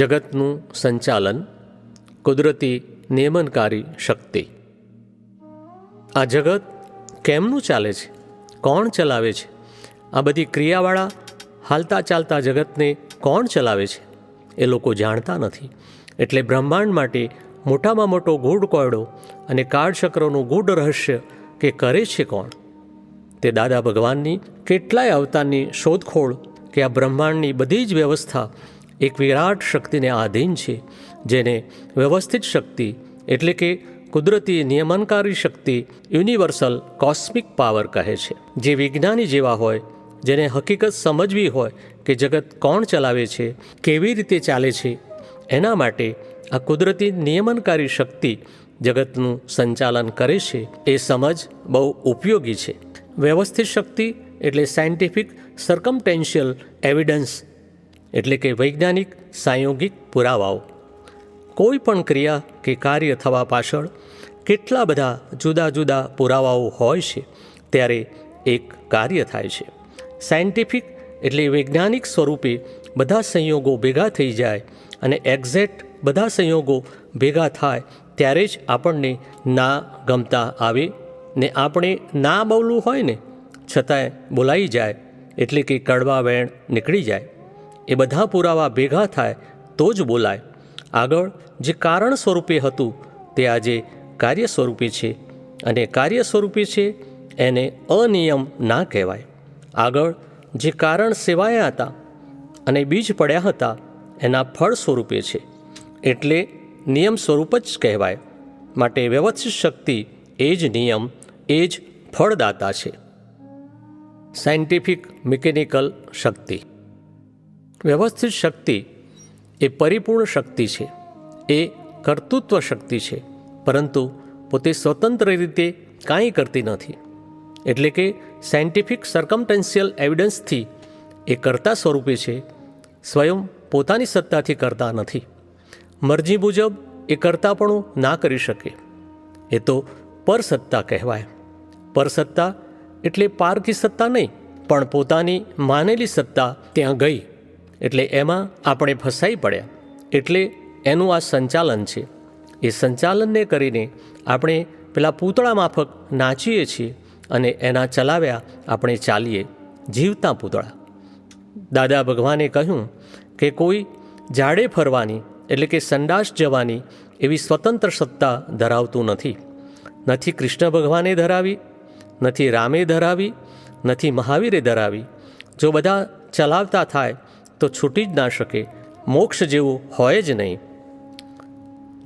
જગતનું સંચાલન કુદરતી નિયમનકારી શક્તિ. આ જગત કેમનું ચાલે છે? કોણ ચલાવે છે? આ બધી ક્રિયાવાળા હાલતા ચાલતા જગતને કોણ ચલાવે છે? એ લોકો જાણતા નથી. એટલે બ્રહ્માંડ માટે મોટામાં મોટો ગૂઢ કોયડો અને કાળચક્રનું ગૂઢ રહસ્ય કે કરે છે કોણ? તે દાદા ભગવાનની કેટલાય અવતારની શોધખોળ કે આ બ્રહ્માંડની બધી જ વ્યવસ્થા એક વિરાટ શક્તિને આધીન છે, જેને વ્યવસ્થિત શક્તિ એટલે કે કુદરતી નિયમનકારી શક્તિ યુનિવર્સલ કોસ્મિક પાવર કહે છે. જે વિજ્ઞાની જેવા હોય, જેને હકીકત સમજવી હોય કે જગત કોણ ચલાવે છે, કેવી રીતે ચાલે છે, એના માટે આ કુદરતી નિયમનકારી શક્તિ જગતનું સંચાલન કરે છે, એ સમજ બહુ ઉપયોગી છે. વ્યવસ્થિત શક્તિ એટલે સાયન્ટિફિક સરકમટેન્શિયલ એવિડન્સ એટલે કે વૈજ્ઞાનિક સાંયોગિક પુરાવાઓ. કોઈ પણ ક્રિયા કે કાર્ય થવા પાછળ કેટલા બધા જુદા જુદા પુરાવાઓ હોય છે, ત્યારે એક કાર્ય થાય છે. સાયન્ટિફિક એટલે વૈજ્ઞાનિક સ્વરૂપે બધા સંયોગો ભેગા થઈ જાય અને એક્ઝેક્ટ બધા સંયોગો ભેગા થાય ત્યારે જ આપણને ના ગમતા આવે ને આપણે ના બોલવું હોય ને, છતાંય બોલાઈ જાય એટલે કે કડવા વેણ નીકળી જાય. એ બધા પુરાવા ભેગા થાય તો જ બોલાય. આગળ જે કારણ સ્વરૂપે હતું, તે આજે કાર્ય સ્વરૂપે છે અને કાર્ય સ્વરૂપે છે એને અનિયમ ના કહેવાય. આગળ જે કારણ સેવાયા હતા અને બીજ પડ્યા હતા, એના ફળ સ્વરૂપે છે. એટલે નિયમ સ્વરૂપ જ કહેવાય. માટે વ્યવસ્થિત શક્તિ એ જ નિયમ, એ જ ફળદાતા છે. સાયન્ટિફિક મિકેનિકલ શક્તિ. વ્યવસ્થિત શક્તિ એ પરિપૂર્ણ શક્તિ છે. એ કર્તૃત્વ શક્તિ છે. પરંતુ પોતે સ્વતંત્ર રીતે કાંઈ કરતી નથી. એટલે કે સાયન્ટિફિક સરકમટેન્શિયલ એવિડન્સથી એ કરતા સ્વરૂપે છે. સ્વયં પોતાની સત્તાથી કરતા નથી. મરજી મુજબ એ કરતાપણું ના કરી શકે. એ તો પરસત્તા કહેવાય. પરસત્તા એટલે પારકી સત્તા નહીં, પણ પોતાની માનેલી સત્તા ત્યાં ગઈ. એટલે એમાં આપણે ફસાઈ પડ્યા. એટલે એનું આ સંચાલન છે. એ સંચાલનને કરીને આપણે પેલા પૂતળા માફક નાચીએ છીએ અને એના ચલાવ્યા આપણે ચાલીએ જીવતા પૂતળા. દાદા ભગવાને કહ્યું કે કોઈ જાડે ફરવાની એટલે કે સંડાસ જવાની એવી સ્વતંત્ર સત્તા ધરાવતું નથી. નથી કૃષ્ણ ભગવાને ધરાવી, નથી રામે ધરાવી, નથી મહાવીરે ધરાવી. જો બધા ચલાવતા થાય તો છૂટી જ ના શકે. મોક્ષ જેવું હોય જ નહીં.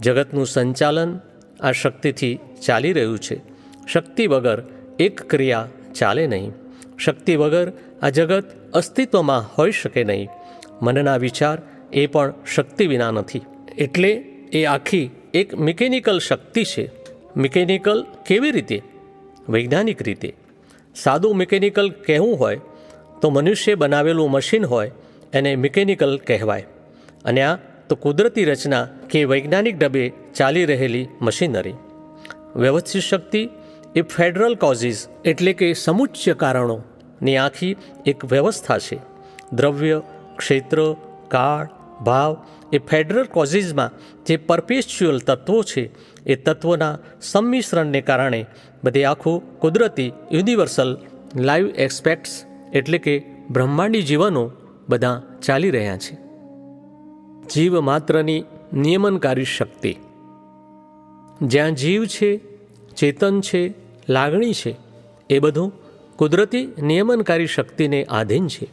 જગતનું સંચાલન આ શક્તિથી ચાલી રહ્યું છે. શક્તિ વગર એક ક્રિયા ચાલે નહીં. શક્તિ વગર આ જગત અસ્તિત્વમાં હોઈ શકે નહીં. મનના વિચાર એ પણ શક્તિ વિના નથી. એટલે એ આખી એક મિકેનિકલ શક્તિ છે. મિકેનિકલ કેવી રીતે? વૈજ્ઞાનિક રીતે. સાદું મિકેનિકલ કહેવું હોય તો મનુષ્ય બનાવેલું મશીન હોય એને મિકેનિકલ કહેવાય. અને આ તો કુદરતી રચના કે વૈજ્ઞાનિક ડબે ચાલી રહેલી મશીનરી. વ્યવસ્થિત શક્તિ એ ફેડરલ કોઝિસ એટલે કે સમુચ્ય કારણોની આખી એક વ્યવસ્થા છે. દ્રવ્ય, ક્ષેત્ર, કાળ, ભાવ એ ફેડરલ કોઝિસમાં જે પરપેચ્યુઅલ તત્વો છે એ તત્વોના સંમિશ્રણને કારણે બધે આખું કુદરતી યુનિવર્સલ લાઈવ એક્સપેક્ટ્સ એટલે કે બ્રહ્માંડી જીવનો બધા ચાલી રહ્યા છે. જીવ માત્રની નિયમનકારી શક્તિ. જ્યાં જીવ છે, ચેતન છે, લાગણી છે, એ બધું કુદરતી નિયમનકારી શક્તિને આધીન છે.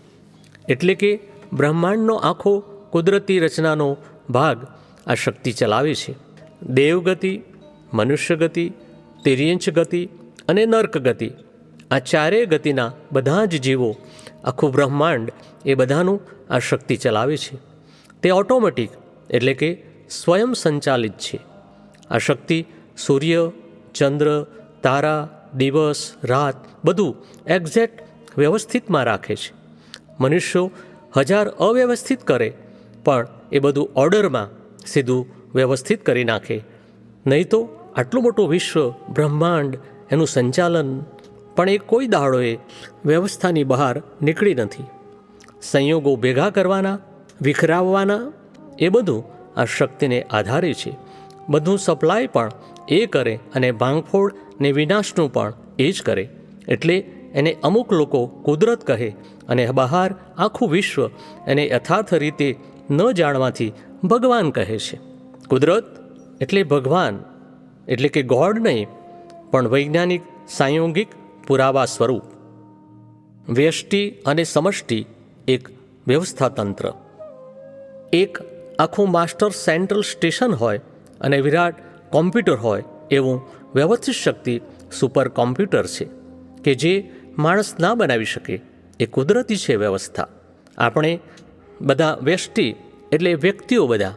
એટલે કે બ્રહ્માંડનો આખો કુદરતી રચનાનો ભાગ આ શક્તિ ચલાવે છે. દેવગતિ મનુષ્ય ગતિ તિર્યંચ ગતિ અને નર્ક ગતિ આ ચારેય ગતિના બધા જ જીવો આખું બ્રહ્માંડ એ બધાનું આ શક્તિ ચલાવે છે. તે ઓટોમેટિક એટલે કે સ્વયં સંચાલિત છે. આ શક્તિ સૂર્ય, ચંદ્ર, તારા, દિવસ, રાત બધું એક્ઝેક્ટ વ્યવસ્થિતમાં રાખે છે. મનુષ્યો હજાર અવ્યવસ્થિત કરે, પણ એ બધું ઓર્ડરમાં સીધું વ્યવસ્થિત કરી નાખે. નહીં તો આટલું મોટું વિશ્વ, બ્રહ્માંડ, એનું સંચાલન પણ એ કોઈ દાડોએ વ્યવસ્થાની બહાર નીકળી નથી. સંયોગો ભેગા કરવાના, વિખરાવવાના, એ બધું આ શક્તિને આધારે છે. બધું સપ્લાય પણ એ કરે અને ભાંગફોડ ને વિનાશનું પણ એ જ કરે. એટલે એને અમુક લોકો કુદરત કહે અને બહાર આખું વિશ્વ એને યથાર્થ રીતે ન જાણવાથી ભગવાન કહે છે. કુદરત એટલે ભગવાન, એટલે કે ગોડ નહીં, પણ વૈજ્ઞાનિક, સાંયોગિક પુરાવા સ્વરૂપ. વ્યષ્ટિ અને સમષ્ટિ એક વ્યવસ્થાતંત્ર. એક આખું માસ્ટર સેન્ટ્રલ સ્ટેશન હોય અને વિરાટ કોમ્પ્યુટર હોય એવું વ્યવસ્થિત શક્તિ સુપર કોમ્પ્યુટર છે કે જે માણસ ના બનાવી શકે, એ કુદરતી છે વ્યવસ્થા. આપણે બધા વ્યષ્ટિ એટલે વ્યક્તિઓ બધા,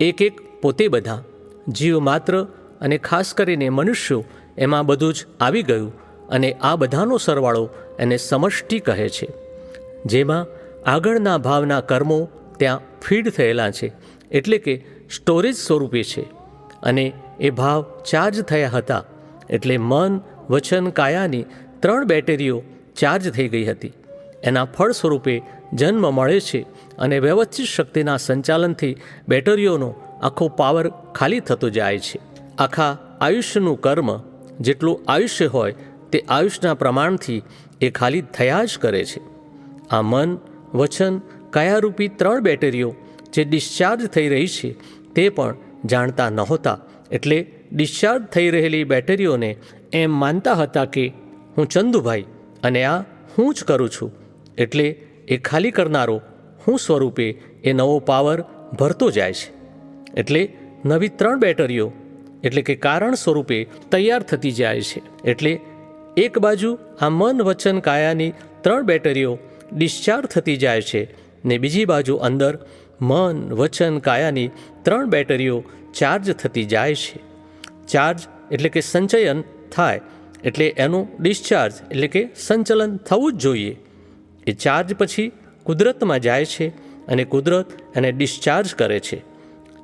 એક એક પોતે બધા, જીવ માત્ર અને ખાસ કરીને મનુષ્યો, એમાં બધું જ આવી ગયું અને આ બધાનો સરવાળો એને સમષ્ટિ કહે છે. જેમાં આગળના ભાવના કર્મો ત્યાં ફીડ થયેલા છે, એટલે કે સ્ટોરેજ સ્વરૂપે છે. અને એ ભાવ ચાર્જ થયા હતા, એટલે મન, વચન, કાયાની ત્રણ બેટરીઓ ચાર્જ થઈ ગઈ હતી. એના ફળ સ્વરૂપે જન્મ મળે છે અને વ્યવસ્થિત શક્તિના સંચાલનથી બેટરીઓનો આખો પાવર ખાલી થતો જાય છે. આખા આયુષ્યનું કર્મ, જેટલું આયુષ્ય હોય તે આયુષના પ્રમાણથી એ ખાલી થયા જ કરે છે. આ મન, વચન, કયારૂપી ત્રણ બેટરીઓ જે ડિસ્ચાર્જ થઈ રહી છે તે પણ જાણતા નહોતા એટલે ડિસ્ચાર્જ થઈ રહેલી બેટરીઓને એમ માનતા હતા કે હું ચંદુભાઈ અને આ હું જ કરું છું એટલે એ ખાલી કરનારો હું સ્વરૂપે એ નવો પાવર ભરતો જાય છે. એટલે નવી ત્રણ બેટરીઓ એટલે કે કારણ સ્વરૂપે તૈયાર થતી જાય છે. એટલે એક બાજુ આ મન વચન કાયાની ત્રણ બેટરીઓ ડિસ્ચાર્જ થતી જાય છે ને બીજી બાજુ અંદર મન વચન કાયાની ત્રણ બેટરીઓ ચાર્જ થતી જાય છે. ચાર્જ એટલે કે સંચયન થાય એટલે એનું ડિસ્ચાર્જ એટલે કે સંચલન થવું જ જોઈએ. એ ચાર્જ પછી કુદરતમાં જાય છે અને કુદરત એને ડિસ્ચાર્જ કરે છે.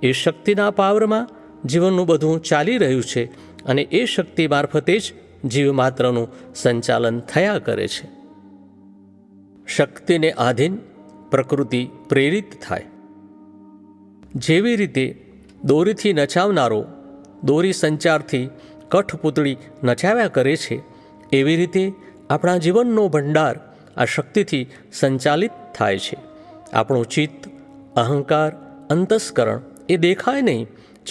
એ શક્તિના પાવરમાં જીવનનું બધું ચાલી રહ્યું છે અને એ શક્તિ મારફતે જ જીવ માત્રનું સંચાલન થયા કરે છે. શક્તિને આધીન પ્રકૃતિ પ્રેરિત થાય. જેવી રીતે દોરીથી નચાવનારો દોરી સંચારથી કઠપૂતળી નચાવ્યા કરે છે, એવી રીતે આપણા જીવનનો ભંડાર આ શક્તિથી સંચાલિત થાય છે. આપણું ચિત્ત, અહંકાર, અંતસ્કરણ એ દેખાય નહીં,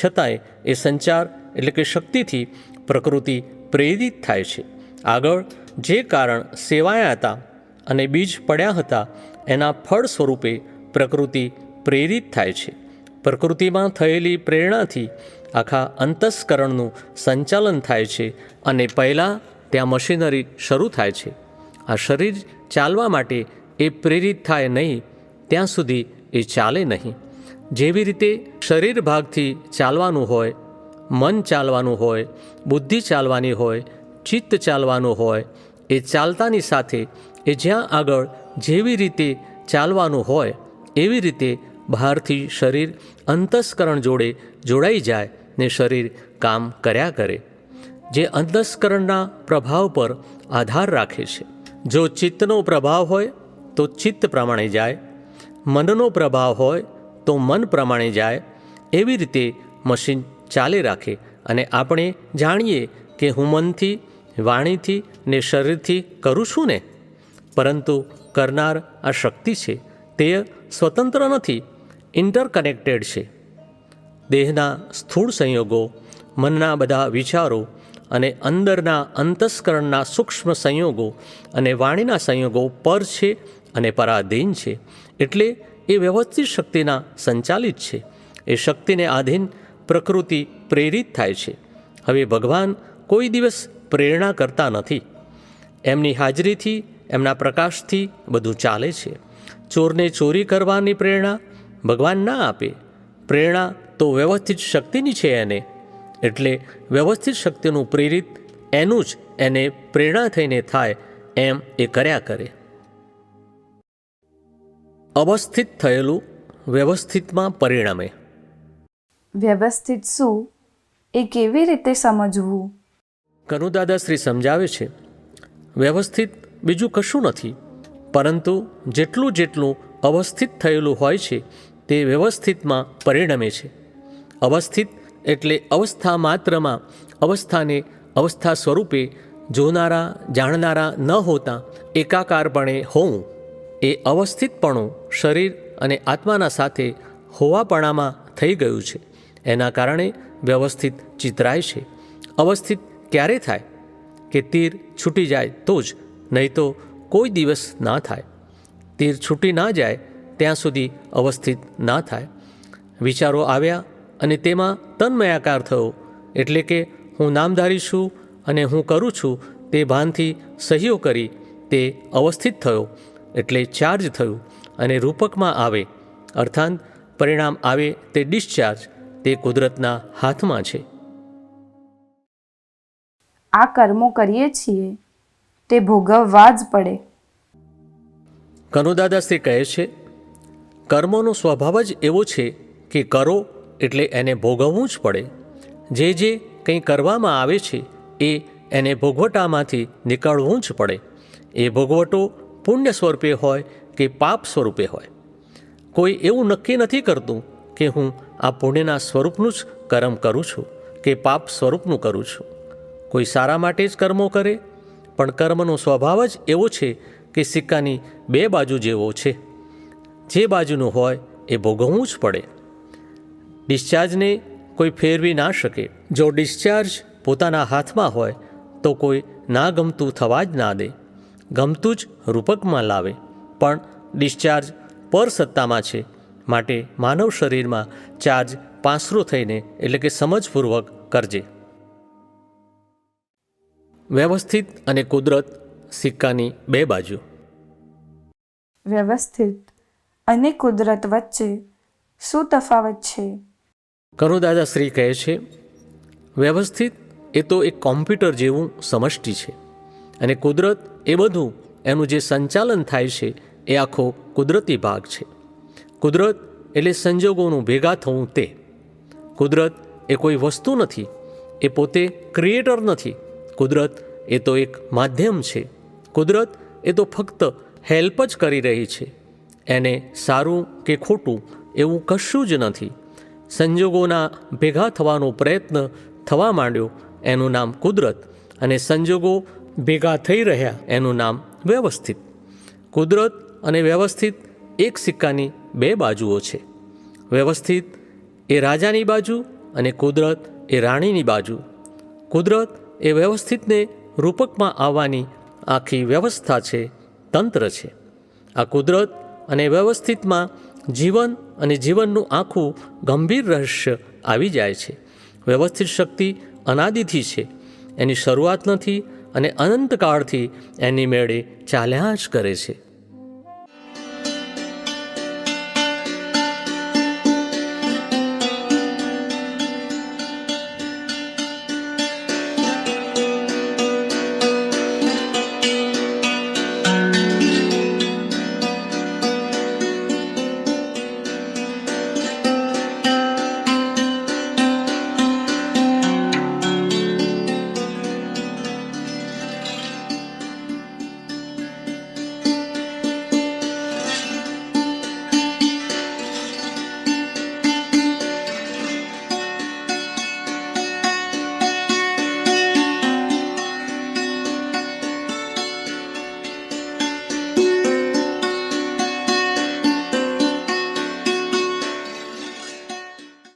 છતાંય એ સંચાર એટલે કે શક્તિથી પ્રકૃતિ પ્રેરિત થાય છે. આગળ, જે કારણ સેવાયા હતા અને બીજ પડ્યા હતા, એના ફળ સ્વરૂપે પ્રકૃતિ પ્રેરિત થાય છે. પ્રકૃતિમાં થયેલી પ્રેરણાથી આખા અંતસ્કરણનું સંચાલન થાય છે અને પહેલાં ત્યાં મશીનરી શરૂ થાય છે. આ શરીર ચાલવા માટે એ પ્રેરિત થાય નહીં, ત્યાં સુધી એ ચાલે નહીં. જેવી રીતે શરીર ભાગથી ચાલવાનું હોય મન ચાલવાનું હોય, બુદ્ધિ ચાલવાની હોય, ચિત્ત ચાલવાનું હોય, એ ચાલતાની સાથે એ જ્યાં આગળ જેવી રીતે ચાલવાનું હોય, એવી રીતે બહારથી શરીર અંતસ્કરણ જોડે જોડાઈ જાય ને શરીર કામ કર્યા કરે, જે અંતસ્કરણના પ્રભાવ પર આધાર રાખે છે. જો ચિત્તનો પ્રભાવ હોય, તો ચિત્ત પ્રમાણે જાય, મનનો પ્રભાવ હોય, તો મન પ્રમાણે જાય, એવી રીતે મશીન ચાલે રાખે અને આપણે જાણીએ કે હું મનથી, વાણીથી ને શરીરથી કરું છું ને? પરંતુ કરનાર આ શક્તિ છે, તે સ્વતંત્ર નથી, ઇન્ટરકનેક્ટેડ છે. દેહના સ્થૂળ સંયોગો, મનના બધા વિચારો અને અંદરના અંતસ્કરણના સૂક્ષ્મ સંયોગો અને વાણીના સંયોગો પર છે અને પરાધીન છે, એટલે એ વ્યવસ્થિત શક્તિના સંચાલિત છે. એ શક્તિને આધીન પ્રકૃતિ પ્રેરિત થાય છે. હવે ભગવાન કોઈ દિવસ પ્રેરણા કરતા નથી. એમની હાજરીથી, એમના પ્રકાશથી બધું ચાલે છે. ચોરને ચોરી કરવાની પ્રેરણા ભગવાન ના આપે. પ્રેરણા તો વ્યવસ્થિત શક્તિની છે એને. એટલે વ્યવસ્થિત શક્તિનું પ્રેરિત એનું જ એને પ્રેરણા થઈને થાય એમ એ કર્યા કરે. અવસ્થિત થયેલું વ્યવસ્થિતમાં પરિણમે. વ્યવસ્થિત શું? એ કેવી રીતે સમજવું? કનુદાદા શ્રી સમજાવે છે, વ્યવસ્થિત બીજું કશું નથી, પરંતુ જેટલું જેટલું અવસ્થિત થયેલું હોય છે, તે વ્યવસ્થિતમાં પરિણમે છે. અવસ્થિત એટલે અવસ્થા માત્રમાં, અવસ્થાને અવસ્થા સ્વરૂપે જોનારા, જાણનારા ન હોતા, એકાકારપણે હોવું. એ અવસ્થિતપણું શરીર અને આત્માના સાથે હોવાપણામાં થઈ ગયું છે. એના કારણે વ્યવસ્થિત ચિતરાય છે. અવસ્થિત ક્યારે થાય? કે તીર છૂટી જાય તો જ, નહીં તો કોઈ દિવસ ના થાય. તીર છૂટી ના જાય, ત્યાં સુધી અવસ્થિત ના થાય. વિચારો આવ્યા અને તેમાં તન્મયાકાર થયો, એટલે કે હું નામધારી છું અને હું કરું છું તે ભાનથી સહીઓ કરી તે અવસ્થિત થયો, એટલે ચાર્જ થયું અને રૂપકમાં આવે. અર્થાંત, પરિણામ આવે તે ડિસ્ચાર્જ. તે કુદરતના હાથમાં છે. આ કર્મો કરીએ છીએ તે ભોગવવા જ પડે. કનુદાદાશ્રી કહે છે કર્મોનો સ્વભાવ જ એવો છે કે કરો એટલે એને ભોગવવું જ પડે. જે જે કંઈ કરવામાં આવે છે એ એને ભોગવટામાંથી નીકળવું જ પડે. એ ભોગવટો પુણ્ય સ્વરૂપે હોય કે પાપ સ્વરૂપે હોય. કોઈ એવું નક્કી નથી કરતું કે હું આ પુણ્યના સ્વરૂપનું જ કર્મ કરું છું કે પાપ સ્વરૂપનું કરું છું. કોઈ સારા માટે જ કર્મો કરે, પણ કર્મનો સ્વભાવ જ એવો છે કે સિક્કાની બે બાજુ જેવો છે. જે બાજુનું હોય એ ભોગવવું જ પડે. ડિસ્ચાર્જને કોઈ ફેરવી ના શકે. જો ડિસ્ચાર્જ પોતાના હાથમાં હોય, તો કોઈ ના ગમતું થવા જ ના દે. ગમતું જ રૂપકમાં લાવે. પણ ડિસ્ચાર્જ પર સત્તામાં છે માટે માનવ શરીરમાં ચાર્જ પાંસરો થઈને એટલે કે સમજપૂર્વક કરજે. વ્યવસ્થિત અને કુદરત સિક્કાની બે બાજુ. વ્યવસ્થિત અને કુદરત વચ્ચે શું તફાવત છે? કરુદાદાશ્રી કહે છે વ્યવસ્થિત એ તો એક કોમ્પ્યુટર જેવું સમષ્ટિ છે અને કુદરત એ બધું એનું જે સંચાલન થાય છે એ આખો કુદરતી ભાગ છે. કુદરત એટલે સંજોગોનું ભેગા થવું તે. કુદરત એ કોઈ વસ્તુ નથી, એ પોતે ક્રિએટર નથી. કુદરત એ તો એક માધ્યમ છે. કુદરત એ તો ફક્ત હેલ્પ જ કરી રહી છે. એને સારું કે ખોટું એવું કશું જ નથી. સંજોગોના ભેગા થવાનો પ્રયત્ન થવા માંડ્યો, એનું નામ કુદરત. અને સંજોગો ભેગા થઈ રહ્યા, એનું નામ વ્યવસ્થિત. કુદરત અને વ્યવસ્થિત એક સિક્કાની બે બાજુઓ છે. વ્યવસ્થિત એ રાજાની બાજુ અને કુદરત એ રાણીની બાજુ. કુદરત એ વ્યવસ્થિતને રૂપકમાં આવવાની આખી વ્યવસ્થા છે, તંત્ર છે. આ કુદરત અને વ્યવસ્થિતમાં જીવન અને જીવનનું આખું ગંભીર રહસ્ય આવી જાય છે. વ્યવસ્થિત શક્તિ અનાદિથી છે. એની શરૂઆત નથી અને અનંતકાળથી એની મેળે ચાલ્યા જ કરે છે.